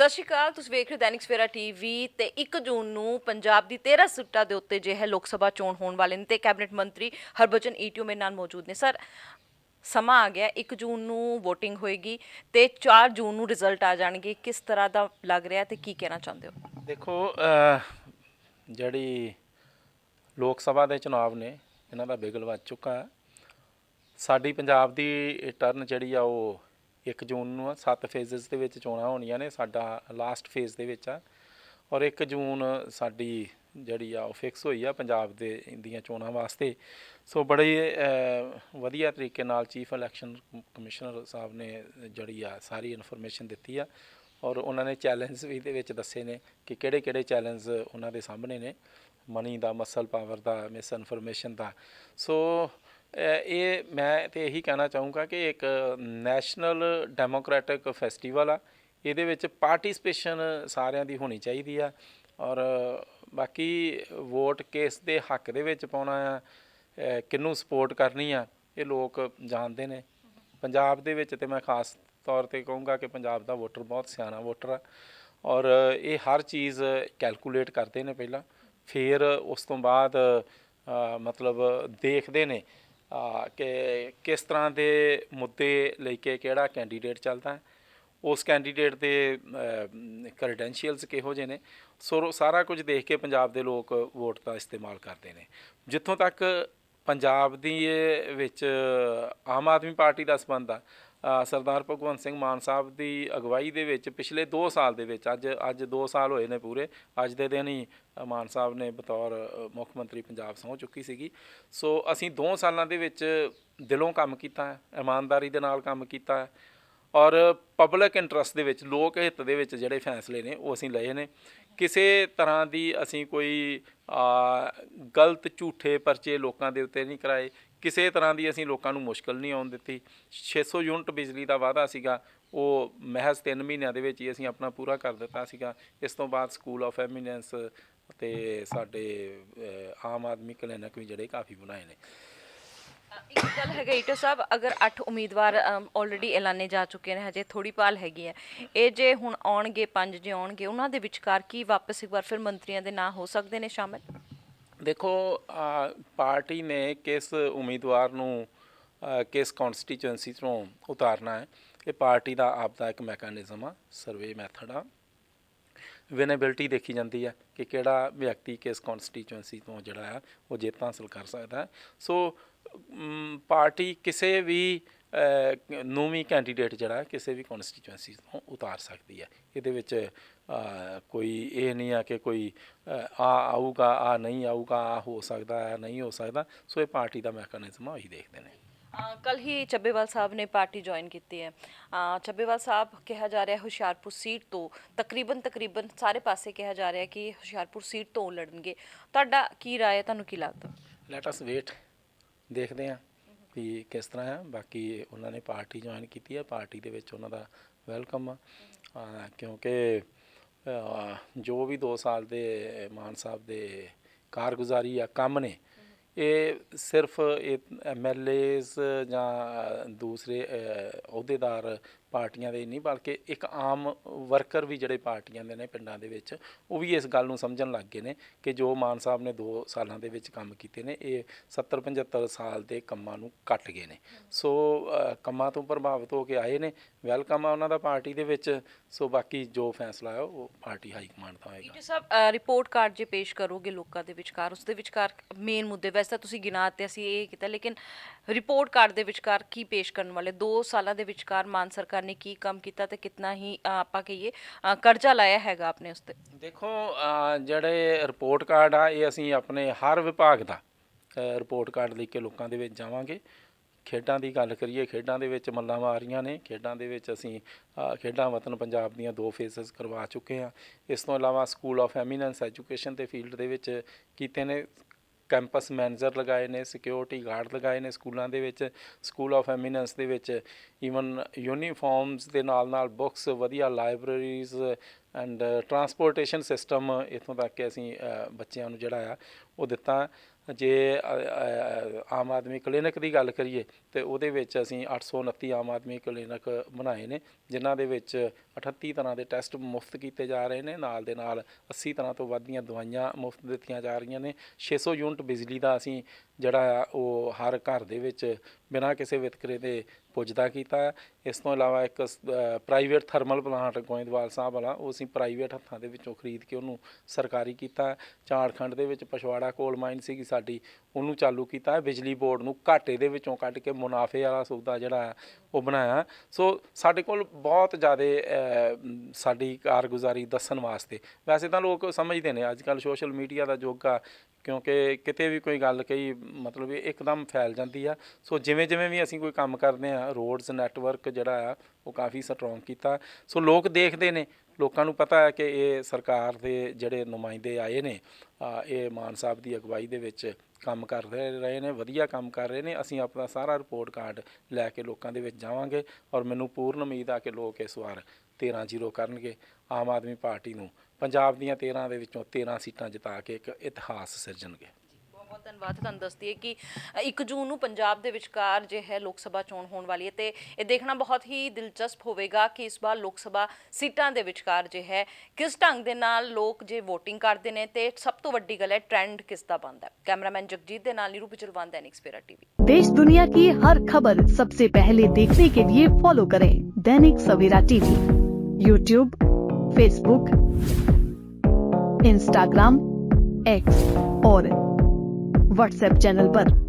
ਸਤਿ ਸ਼੍ਰੀ ਅਕਾਲ, ਤੁਸੀਂ ਵੇਖ ਰਹੇ ਹੋ ਦੈਨਿਕ ਸਵੇਰਾ ਟੀਵੀ ਤੇ 1 ਜੂਨ ਨੂੰ ਪੰਜਾਬ ਦੀ 13 ਸੀਟਾਂ ਦੇ ਉੱਤੇ ਜੇ ਹੈ ਲੋਕ ਸਭਾ ਚੋਣ ਹੋਣ ਵਾਲੇ ਨੇ ਤੇ ਕੈਬਨਿਟ ਮੰਤਰੀ ਹਰਭਜਨ ਈਟੀਓ ਮੇਰੇ ਨਾਲ ਮੌਜੂਦ ਨੇ। ਸਰ, ਸਮਾਂ ਆ ਗਿਆ 1 ਜੂਨ ਨੂੰ VOTING ਹੋਏਗੀ ਤੇ 4 ਜੂਨ ਨੂੰ ਰਿਜ਼ਲਟ ਆ ਜਾਣਗੇ। ਕਿਸ ਤਰ੍ਹਾਂ ਦਾ ਲੱਗ ਰਿਹਾ ਤੇ ਕੀ ਕਹਿਣਾ ਚਾਹੁੰਦੇ ਹੋ? ਦੇਖੋ ਜਿਹੜੀ ਲੋਕ ਸਭਾ ਦੇ ਚੁਣਾਵ ਨੇ, ਇਹਨਾਂ ਦਾ ਬਿਗਲ ਵੱਜ ਚੁੱਕਾ ਸਾਡੀ ਪੰਜਾਬ ਦੀ ਟਰਨ ਜਿਹੜੀ ਆ ਉਹ 1 ਜੂਨ ਨੂੰ ਆ, ਸੱਤ ਫੇਜ਼ਸ ਦੇ ਵਿੱਚ ਚੋਣਾਂ ਹੋਣੀਆਂ ਨੇ, ਸਾਡਾ ਲਾਸਟ ਫੇਜ਼ ਦੇ ਵਿੱਚ ਆ। ਔਰ 1 ਜੂਨ ਸਾਡੀ ਜਿਹੜੀ ਆ, ਉਹ ਫਿਕਸ ਹੋਈ ਆ ਪੰਜਾਬ ਦੇ ਦੀਆਂ ਚੋਣਾਂ ਵਾਸਤੇ। ਸੋ ਬੜੇ ਵਧੀਆ ਤਰੀਕੇ ਨਾਲ ਚੀਫ ਇਲੈਕਸ਼ਨ ਕਮਿਸ਼ਨਰ ਸਾਹਿਬ ਨੇ ਜਿਹੜੀ ਆ, ਸਾਰੀ ਇਨਫੋਰਮੇਸ਼ਨ ਦਿੱਤੀ ਆ। ਔਰ ਉਹਨਾਂ ਨੇ ਚੈਲੰਜ ਵੀ ਦੇ ਵਿੱਚ ਦੱਸੇ ਨੇ ਕਿ ਕਿਹੜੇ ਕਿਹੜੇ ਚੈਲੰਜ ਉਹਨਾਂ ਦੇ ਸਾਹਮਣੇ ਨੇ। ਮਨੀ ਦਾ ਮਸਲ ਪਾਵਰ ਦਾ ਮਿਸ ਇਨਫੋਰਮੇਸ਼ਨ ਦਾ। ਸੋ ਇਹ ਮੈਂ ਤੇ ਇਹੀ ਕਹਿਣਾ ਚਾਹੂੰਗਾ ਕਿ ਇੱਕ ਨੈਸ਼ਨਲ ਡੈਮੋਕ੍ਰੈਟਿਕ ਫੈਸਟੀਵਲ ਆ ਇਹਦੇ ਵਿੱਚ ਪਾਰਟਿਸਿਪੇਸ਼ਨ ਸਾਰਿਆਂ ਦੀ ਹੋਣੀ ਚਾਹੀਦੀ ਆ ਔਰ ਬਾਕੀ ਵੋਟ ਕਿਸ ਦੇ ਹੱਕ ਦੇ ਵਿੱਚ ਪਾਉਣਾ ਆ ਅਹ, ਕਿਹਨੂੰ ਸਪੋਰਟ ਕਰਨੀ ਆ ਇਹ ਲੋਕ ਜਾਣਦੇ ਨੇ। ਪੰਜਾਬ ਦੇ ਵਿੱਚ ਤੇ ਮੈਂ ਖਾਸ ਤੌਰ ਤੇ ਕਹੂੰਗਾ ਕਿ ਪੰਜਾਬ ਦਾ ਵੋਟਰ ਬਹੁਤ ਸਿਆਣਾ ਵੋਟਰ ਆ ਔਰ ਇਹ ਹਰ ਚੀਜ਼ ਕੈਲਕੂਲੇਟ ਕਰਦੇ ਨੇ ਪਹਿਲਾਂ ਫਿਰ ਉਸ ਤੋਂ ਬਾਅਦ ਮਤਲਬ ਦੇਖਦੇ ਨੇ ਕਿ ਕਿਸ ਤਰ੍ਹਾਂ ਦੇ ਮੁੱਦੇ ਲੈ ਕੇ ਕਿਹੜਾ ਕੈਂਡੀਡੇਟ ਚੱਲਦਾ ਹੈ? ਉਸ ਕੈਂਡੀਡੇਟ ਦੇ ਕ੍ਰੈਡੈਂਸ਼ੀਅਲਸ ਕਿਹੋ ਜਿਹੇ ਨੇ? ਸੋ ਸਾਰਾ ਕੁਝ ਦੇਖ ਕੇ ਪੰਜਾਬ ਦੇ ਲੋਕ ਵੋਟ ਦਾ ਇਸਤੇਮਾਲ ਕਰਦੇ ਨੇ। ਜਿੱਥੋਂ ਤੱਕ ਪੰਜਾਬ ਦੀ ਵਿੱਚ ਆਮ ਆਦਮੀ ਪਾਰਟੀ ਦਾ ਸੰਬੰਧ ਆ। ਸਰਦਾਰ ਭਗਵੰਤ ਸਿੰਘ ਮਾਨ ਸਾਹਿਬ ਦੀ ਅਗਵਾਈ ਦੇ ਵਿੱਚ ਪਿਛਲੇ 2 ਸਾਲ ਦੇ ਵਿੱਚ, ਅੱਜ ਅੱਜ 2 ਸਾਲ ਹੋਏ ਨੇ ਪੂਰੇ, ਅੱਜ ਦੇ ਦਿਨ ਹੀ ਮਾਨ ਸਾਹਿਬ ਨੇ ਬਤੌਰ ਮੁੱਖ ਮੰਤਰੀ ਪੰਜਾਬ ਸਹੁੰ ਚੁੱਕੀ ਸੀਗੀ। ਸੋ ਅਸੀਂ 2 ਸਾਲਾਂ ਦੇ ਵਿੱਚ ਦਿਲੋਂ ਕੰਮ ਕੀਤਾ ਹੈ, ਇਮਾਨਦਾਰੀ ਦੇ ਨਾਲ ਕੰਮ ਕੀਤਾ ਹੈ ਔਰ ਪਬਲਿਕ ਇੰਟਰਸਟ ਦੇ ਵਿੱਚ, ਲੋਕ ਹਿੱਤ ਦੇ ਵਿੱਚ ਜਿਹੜੇ ਫੈਸਲੇ ਨੇ ਉਹ ਅਸੀਂ ਲਏ ਨੇ। ਕਿਸੇ ਤਰ੍ਹਾਂ ਦੀ ਅਸੀਂ ਕੋਈ ਗਲਤ, ਝੂਠੇ ਪਰਚੇ ਲੋਕਾਂ ਦੇ ਉੱਤੇ ਨਹੀਂ ਕਰਾਏ। ਕਿਸੇ ਤਰ੍ਹਾਂ ਦੀ ਅਸੀਂ ਲੋਕਾਂ ਨੂੰ ਮੁਸ਼ਕਲ ਨਹੀਂ ਆਉਣ ਦਿੱਤੀ। 600 ਯੂਨਿਟ ਬਿਜਲੀ ਦਾ ਵਾਅਦਾ ਸੀਗਾ। ਉਹ ਮਹਿਜ਼ 3 ਮਹੀਨਿਆਂ ਦੇ ਵਿੱਚ ਹੀ ਅਸੀਂ ਆਪਣਾ ਪੂਰਾ ਕਰ ਦਿੱਤਾ ਸੀਗਾ। ਇਸ ਤੋਂ ਬਾਅਦ ਸਕੂਲ ਆਫ ਐਮੀਨੈਂਸ ਤੇ ਸਾਡੇ ਆਮ ਆਦਮੀ ਕਲੀਨਿਕ ਵੀ ਜਿਹੜੇ ਕਾਫੀ ਬਣਾਏ ਨੇ। ਇੱਕ ਗੱਲ ਹੈਗਾ ਈਟੋ ਸਾਹਿਬ, ਅਗਰ 8 ਉਮੀਦਵਾਰ ਆਲਰੇਡੀ ਐਲਾਨੇ ਜਾ ਚੁੱਕੇ ਨੇ, ਹਜੇ ਥੋੜੀ ਪਾਲ ਹੈਗੀ ਹੈ ਇਹ ਜੇ ਹੁਣ ਆਉਣਗੇ, ਪੰਜ ਜੇ ਆਉਣਗੇ, ਉਹਨਾਂ ਦੇ ਵਿਚਕਾਰ ਕੀ ਵਾਪਸ ਇੱਕ ਵਾਰ ਫਿਰ ਮੰਤਰੀਆਂ ਦੇ ਨਾਂ ਹੋ ਸਕਦੇ ਨੇ ਸ਼ਾਮਿਲ? ਦੇਖੋ ਪਾਰਟੀ ਨੇ ਕਿਸ ਉਮੀਦਵਾਰ ਨੂੰ ਕਿਸ ਕਨਸਟੀਚੁਐਂਸੀ ਤੋਂ ਉਤਾਰਨਾ ਹੈ, ਇਹ ਪਾਰਟੀ ਦਾ ਆਪ ਦਾ ਇੱਕ ਮੈਕੈਨਿਜ਼ਮ ਆ ਸਰਵੇ ਮੈਥਡ ਆ। ਵਿਨੇਬਿਲਟੀ ਦੇਖੀ ਜਾਂਦੀ ਹੈ ਕਿ ਕਿਹੜਾ ਵਿਅਕਤੀ ਕਿਸ ਕਨਸਟੀਚੁਐਂਸੀ ਤੋਂ ਜਿਹੜਾ ਆ, ਉਹ ਜਿੱਤ ਹਾਸਲ ਕਰ ਸਕਦਾ ਸੋ ਪਾਰਟੀ ਕਿਸੇ ਵੀ ਨੂੰ ਵੀ ਕੈਂਡੀਡੇਟ ਜਿਹੜਾ ਹੈ, ਕਿਸੇ ਵੀ ਕਨਸਟੀਚੁਐਂਸੀ ਤੋਂ ਉਤਾਰ ਸਕਦੀ ਹੈ। ਇਹਦੇ ਵਿੱਚ ਕੋਈ ਇਹ ਨਹੀਂ ਆ ਕਿ ਕੋਈ ਆ ਆਊਗਾ ਆ ਨਹੀਂ ਆਊਗਾ ਆ ਹੋ ਸਕਦਾ ਆ ਨਹੀਂ ਹੋ ਸਕਦਾ। ਸੋ ਇਹ ਪਾਰਟੀ ਦਾ ਮੈਕੈਨਿਜ਼ਮ ਆ ਉਹੀ ਦੇਖਦੇ ਨੇ। ਕੱਲ ਹੀ ਚੱਬੇਵਾਲ ਸਾਹਿਬ ਨੇ ਪਾਰਟੀ ਜੁਆਇਨ ਕੀਤੀ ਹੈ। ਚੱਬੇਵਾਲ ਸਾਹਿਬ ਕਿਹਾ ਜਾ ਰਿਹਾ ਹੈ ਹੁਸ਼ਿਆਰਪੁਰ ਸੀਟ ਤੋਂ ਤਕਰੀਬਨ ਤਕਰੀਬਨ ਸਾਰੇ ਪਾਸੇ ਕਿਹਾ ਜਾ ਰਿਹਾ ਹੈ ਕਿ ਹੁਸ਼ਿਆਰਪੁਰ ਸੀਟ ਤੋਂ ਲੜਨਗੇ। ਤੁਹਾਡਾ ਕੀ ਰਾਏ ਹੈ? ਤੁਹਾਨੂੰ ਕੀ ਲੱਗਦਾ? ਲੈਟ ਅਸ ਵੇਟ ਦੇਖਦੇ ਹਾਂ ਵੀ ਕਿਸ ਤਰ੍ਹਾਂ ਹੈ। ਬਾਕੀ ਉਹਨਾਂ ਨੇ ਪਾਰਟੀ ਜੁਆਇਨ ਕੀਤੀ ਹੈ। ਪਾਰਟੀ ਦੇ ਵਿੱਚ ਉਹਨਾਂ ਦਾ ਵੈਲਕਮ ਆ। ਕਿਉਂਕਿ ਜੋ ਵੀ 2 ਸਾਲ ਦੇ ਮਾਨ ਸਾਹਿਬ ਦੇ ਕਾਰਗੁਜ਼ਾਰੀ ਆ, ਕੰਮ ਨੇ, ਇਹ ਸਿਰਫ ਐਮਐਲਏਸ ਜਾਂ ਦੂਸਰੇ ਅਹੁਦੇਦਾਰ ਪਾਰਟੀਆਂ ਦੇ ਨਹੀਂ, ਬਲਕਿ ਇੱਕ ਆਮ ਵਰਕਰ ਵੀ ਜਿਹੜੇ ਪਾਰਟੀਆਂ ਦੇ ਨੇ ਪਿੰਡਾਂ ਦੇ ਵਿੱਚ, ਉਹ ਵੀ ਇਸ ਗੱਲ ਨੂੰ ਸਮਝਣ ਲੱਗ ਗਏ ਨੇ ਕਿ ਜੋ ਮਾਨ ਸਾਹਿਬ ਨੇ 2 ਸਾਲਾਂ ਦੇ ਵਿੱਚ ਕੰਮ ਕੀਤੇ ਨੇ, ਇਹ 70 75 ਸਾਲ ਦੇ ਕੰਮਾਂ ਨੂੰ ਕੱਟ ਗਏ ਨੇ। ਸੋ ਕੰਮਾਂ ਤੋਂ ਪ੍ਰਭਾਵਿਤ ਹੋ ਕੇ ਆਏ ਨੇ, ਵੈਲਕਮ ਆ ਉਹਨਾਂ ਦਾ ਪਾਰਟੀ ਦੇ ਵਿੱਚ, ਸੋ ਬਾਕੀ ਜੋ ਫੈਸਲਾ ਹੈ, ਉਹ ਪਾਰਟੀ ਹਾਈ ਕਮਾਂਡ ਦਾ ਹੋਏਗਾ ਈਟੋ ਸਾਹਿਬ ਰਿਪੋਰਟ ਕਾਰਡ ਜੇ ਪੇਸ਼ ਕਰੋਗੇ ਲੋਕਾਂ ਦੇ ਵਿਚਕਾਰ, ਉਸ ਦੇ ਵਿਚਕਾਰ ਮੇਨ ਮੁੱਦੇ, ਵੈਸੇ ਤਾਂ ਤੁਸੀਂ ਗਿਣਾ ਤੇ ਅਸੀਂ ਇਹ ਕੀਤਾ, ਲੇਕਿਨ ਰਿਪੋਰਟ ਕਾਰਡ ਦੇ ਵਿਚਕਾਰ ਕੀ ਪੇਸ਼ ਕਰਨ ਵਾਲੇ? 2 ਸਾਲਾਂ ਦੇ ਵਿਚਕਾਰ ਮਾਨ ਸਰਕਾਰ ਨੇ ਕੀ ਕੰਮ ਕੀਤਾ ਤੇ ਕਿੰਨਾ ਹੀ ਆਪਾਂ ਕਹੀਏ ਕਰਜ਼ਾ ਲਾਇਆ ਹੈਗਾ ਆਪਣੇ ਉਸ ਤੇ ਦੇਖੋ ਜਿਹੜੇ ਰਿਪੋਰਟ ਕਾਰਡ ਆ ਇਹ ਅਸੀਂ ਆਪਣੇ ਹਰ ਵਿਭਾਗ ਦਾ ਰਿਪੋਰਟ ਕਾਰਡ ਲੈ ਕੇ ਲੋਕਾਂ ਦੇ ਵਿੱਚ ਜਾਵਾਂਗੇ ਖੇਡਾਂ ਦੀ ਗੱਲ ਕਰੀਏ ਖੇਡਾਂ ਦੇ ਵਿੱਚ ਮੱਲਾਂ ਮਾਰੀਆਂ ਨੇ ਖੇਡਾਂ ਦੇ ਵਿੱਚ ਅਸੀਂ ਖੇਡਾਂ ਵਤਨ ਪੰਜਾਬ ਦੀਆਂ ਦੋ ਫੇਜ਼ਸ ਕਰਵਾ ਚੁੱਕੇ ਹਾਂ ਇਸ ਤੋਂ ਇਲਾਵਾ ਸਕੂਲ ਆਫ ਐਮੀਨੈਂਸ ਐਜੂਕੇਸ਼ਨ ਦੇ ਫੀਲਡ ਦੇ ਵਿੱਚ ਕੀਤੇ ਨੇ ਕੈਂਪਸ ਮੈਨੇਜਰ ਲਗਾਏ ਨੇ, ਸਿਕਿਉਰਿਟੀ ਗਾਰਡ ਲਗਾਏ ਨੇ ਸਕੂਲਾਂ ਦੇ ਵਿੱਚ, ਸਕੂਲ ਆਫ ਐਮੀਨੈਂਸ ਦੇ ਵਿੱਚ, ਈਵਨ ਯੂਨੀਫਾਰਮਸ ਦੇ ਨਾਲ ਨਾਲ ਬੁੱਕਸ, ਵਧੀਆ ਲਾਇਬ੍ਰੇਰੀਜ਼ ਐਂਡ ਟਰਾਂਸਪੋਰਟੇਸ਼ਨ ਸਿਸਟਮ ਇਥੋਂ ਤੱਕ ਕਿ ਅਸੀਂ ਬੱਚਿਆਂ ਨੂੰ ਜਿਹੜਾ ਆ, ਉਹ ਦਿੱਤਾ। ਜੇ ਆਮ ਆਦਮੀ ਕਲੀਨਿਕ ਦੀ ਗੱਲ ਕਰੀਏ, ਤੇ ਉਹਦੇ ਵਿੱਚ ਅਸੀਂ 829 ਆਮ ਆਦਮੀ ਕਲੀਨਿਕ ਬਣਾਏ ਨੇ, ਜਿਨ੍ਹਾਂ ਦੇ ਵਿੱਚ 38 ਤਰ੍ਹਾਂ ਦੇ ਟੈਸਟ ਮੁਫਤ ਕੀਤੇ ਜਾ ਰਹੇ ਨੇ, ਨਾਲ ਦੇ ਨਾਲ 80 ਤਰ੍ਹਾਂ ਤੋਂ ਵੱਧ ਦੀਆਂ ਦਵਾਈਆਂ ਮੁਫਤ ਦਿੱਤੀਆਂ ਜਾ ਰਹੀਆਂ ਨੇ 600 ਯੂਨਿਟ ਬਿਜਲੀ ਦਾ ਅਸੀਂ ਜਿਹੜਾ ਆ, ਉਹ ਹਰ ਘਰ ਦੇ ਵਿੱਚ ਬਿਨਾਂ ਕਿਸੇ ਵਿਤਕਰੇ ਦੇ ਪੁੱਜਦਾ ਕੀਤਾ। ਇਸ ਤੋਂ ਇਲਾਵਾ ਇੱਕ private thermal plant Goindwal Sahib ਵਾਲਾ, ਉਹ ਅਸੀਂ ਪ੍ਰਾਈਵੇਟ ਹੱਥਾਂ ਦੇ ਵਿੱਚੋਂ ਖਰੀਦ ਕੇ ਉਹਨੂੰ ਸਰਕਾਰੀ ਕੀਤਾ। ਹੈ। ਝਾਰਖੰਡ ਦੇ ਵਿੱਚ ਪਛਵਾੜਾ ਕੋਲ ਮਾਈਨ ਸੀਗੀ ਸਾਡੀ, ਉਹਨੂੰ ਚਾਲੂ ਕੀਤਾ। ਬਿਜਲੀ ਬੋਰਡ ਨੂੰ ਘਾਟੇ ਦੇ ਵਿੱਚੋਂ ਕੱਢ ਕੇ ਮੁਨਾਫੇ ਵਾਲਾ ਸੌਦਾ ਜਿਹੜਾ ਹੈ ਉਹ ਬਣਾਇਆ। ਸੋ ਸਾਡੇ ਕੋਲ ਬਹੁਤ ਜ਼ਿਆਦਾ ਸਾਡੀ ਕਾਰਗੁਜ਼ਾਰੀ ਦੱਸਣ ਵਾਸਤੇ। ਵੈਸੇ ਤਾਂ ਲੋਕ ਸਮਝਦੇ ਨੇ, ਅੱਜ ਕੱਲ ਸੋਸ਼ਲ ਮੀਡੀਆ ਦਾ ਯੁੱਗ ਆ, ਕਿਉਂਕਿ ਕਿਤੇ ਵੀ ਕੋਈ ਗੱਲ ਕਹੀ, ਮਤਲਬ ਇੱਕਦਮ ਫੈਲ ਜਾਂਦੀ ਆ। ਸੋ ਜਿਵੇਂ ਜਿਵੇਂ ਜਿਵੇਂ ਵੀ ਅਸੀਂ ਕੋਈ ਕੰਮ ਕਰਦੇ ਆ ਰੋਡਸ ਨੈਟਵਰਕ ਜਿਹੜਾ ਆ, ਉਹ ਕਾਫੀ ਸਟਰੋਂਗ ਕੀਤਾ। ਸੋ ਲੋਕ ਦੇਖਦੇ ਨੇ, ਲੋਕਾਂ ਨੂੰ ਪਤਾ ਹੈ ਕਿ ਇਹ ਸਰਕਾਰ ਦੇ ਜਿਹੜੇ ਨੁਮਾਇੰਦੇ ਆਏ ਨੇ ਇਹ ਮਾਨ ਸਾਹਿਬ ਦੀ ਅਗਵਾਈ ਦੇ ਵਿੱਚ ਕੰਮ ਕਰ ਰਹੇ ਰਹੇ ਨੇ, ਵਧੀਆ ਕੰਮ ਕਰ ਰਹੇ ਨੇ। ਅਸੀਂ ਆਪਣਾ ਸਾਰਾ ਰਿਪੋਰਟ ਕਾਰਡ ਲੈ ਕੇ ਲੋਕਾਂ ਦੇ ਵਿੱਚ ਜਾਵਾਂਗੇ ਔਰ ਮੈਨੂੰ ਪੂਰਨ ਉਮੀਦ ਆ ਕਿ ਲੋਕ ਇਸ ਵਾਰ 13 ਜ਼ੀਰੋ ਕਰਨਗੇ, ਆਮ ਆਦਮੀ ਪਾਰਟੀ ਨੂੰ। ਪੰਜਾਬ ਦੀਆਂ 13 ਦੇ ਵਿੱਚੋਂ 13 ਸੀਟਾਂ ਜਿਤਾ ਕੇ ਇੱਕ ਇਤਿਹਾਸ ਸਿਰਜਣਗੇ। ਬਹੁਤ ਬਹੁਤ ਧੰਨਵਾਦ ਤੁਹਾਨੂੰ ਦੱਸਦੀ ਹੈ ਕਿ 1 ਜੂਨ ਨੂੰ ਪੰਜਾਬ ਦੇ ਵਿਚਕਾਰ ਜੇ ਹੈ ਲੋਕ ਸਭਾ ਚੋਣ ਹੋਣ ਵਾਲੀ ਹੈ ਤੇ ਇਹ ਦੇਖਣਾ ਬਹੁਤ ਹੀ ਦਿਲਚਸਪ ਹੋਵੇਗਾ ਕਿ ਇਸ ਵਾਰ ਲੋਕ ਸਭਾ ਸੀਟਾਂ ਦੇ ਵਿਚਕਾਰ ਜੇ ਹੈ ਕਿਸ ਢੰਗ ਦੇ ਨਾਲ ਲੋਕ ਜੇ VOTING ਕਰਦੇ ਨੇ ਤੇ ਸਭ ਤੋਂ ਵੱਡੀ ਗੱਲ ਹੈ ਟ੍ਰੈਂਡ ਕਿਸ ਦਾ ਬਣਦਾ ਹੈ ਕੈਮਰਾਮੈਨ ਜਗਜੀਤ ਦੇ ਨਾਲ ਨੀਰੂ ਪਿਚਲਵਾਨ दैनिक सवेरा टीवी देश दुनिया की हर खबर सबसे पहले देखने के लिए फॉलो करें Dainik Savera TV YouTube Facebook Instagram X और व्हाट्सएप चैनल पर।